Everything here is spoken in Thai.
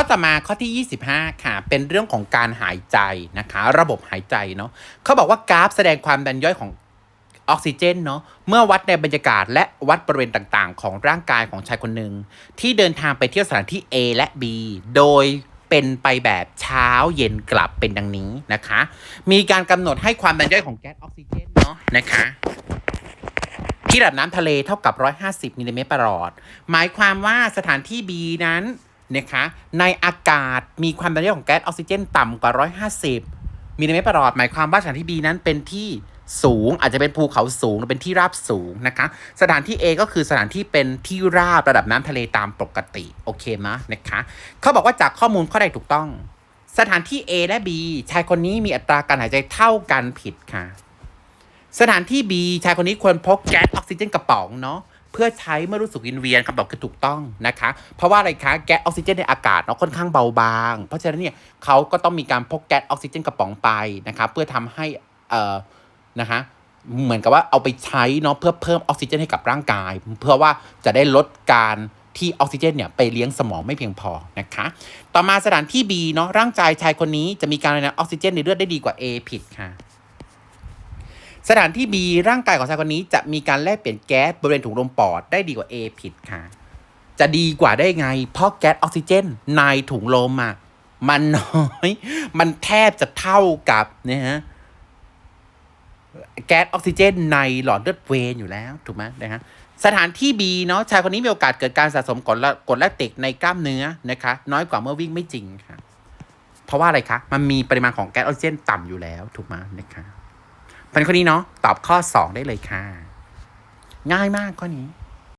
ข้อต่อมาข้อที่ 25 ค่ะ เป็นเรื่องของการหายใจนะคะ ระบบหายใจเนาะเขาบอกว่ากราฟแสดงความดันย่อยของออกซิเจนเนาะเมื่อวัดในบรรยากาศและวัดบริเวณต่างๆ ของร่างกายของชายคนหนึ่งที่เดินทางไปเที่ยวสถานที่ A และ B โดยเป็นไปแบบเช้าเย็นกลับเป็นดังนี้นะคะ มีการกำหนดให้ความดันย่อยของแก๊สออกซิเจนเนาะนะคะที่ระดับน้ำทะเลเท่ากับ 150มิลลิเมตรประหลอด หมายความว่าสถานที่ B นั้น นะคะในอากาศมีความดันย่อยของแก๊สออกซิเจนต่ำกว่า 150มิลลิเมตรประหลอดหมายความว่าสถานที่ B นั้นเป็นที่สูงอาจจะเป็นภูเขาสูงหรือเป็นที่ราบสูงนะคะ สถานที่ A ก็คือสถานที่เป็นที่ราบระดับน้ำทะเลตามปกติ โอเคไหมนะคะเขาบอกว่าจากข้อมูลข้อใดถูกต้อง สถานที่ A และ B ชายคนนี้มีอัตราการหายใจเท่ากันผิดค่ะ สถานที่ B ชายคนนี้ควรพกแก๊สออกซิเจนกระป๋องเนาะ เพื่อใช้เมื่อรู้สึกวินเวียนคำตอบคือถูกต้องนะคะ เพราะว่าอะไรคะแก๊สออกซิเจนในอากาศเนาะค่อนข้างเบาบาง เพราะฉะนั้นเนี่ยเขาก็ต้องมีการพกแก๊สออกซิเจนกระป๋องไปนะคะเพื่อทำให้เอ่อนะคะเหมือนกับว่าเอาไปใช้เนาะเพื่อเพิ่มออกซิเจนให้กับร่างกาย เพื่อว่าจะได้ลดการที่ออกซิเจนเนี่ยไปเลี้ยงสมองไม่เพียงพอนะคะ ต่อมาสถานที่ B เนาะร่างกายชายคนนี้จะมีการรายงานออกซิเจนในเลือดได้ดีกว่า A ผิดค่ะ สถานที่ B ร่างกายของชายคนนี้จะมีการแลกเปลี่ยนแก๊สบริเวณถุงลมปอดได้ดีกว่า A ผิดค่ะ จะดีกว่าได้ไง เพราะแก๊สออกซิเจนในถุงลมอะมันน้อย มันแทบจะเท่ากับเนะฮะแก๊สออกซิเจนในหลอดเลือดเวนอยู่แล้วถูกไหมนะฮะสถานที่ B เนาะชายคนนี้มีโอกาสเกิดการสะสมกรดลกรดแลคติกในกล้ามเนื้อนะคะ น้อยกว่าเมื่อวิ่งไม่จริงค่ะ เพราะว่าอะไรคะ มันมีปริมาณของแก๊สออกซิเจน ต่ำอยู่แล้วถูกไหมนะคะ พันข้อนี้เนาะตอบข้อ 2 ได้เลยค่ะ ง่ายมากข้อนี้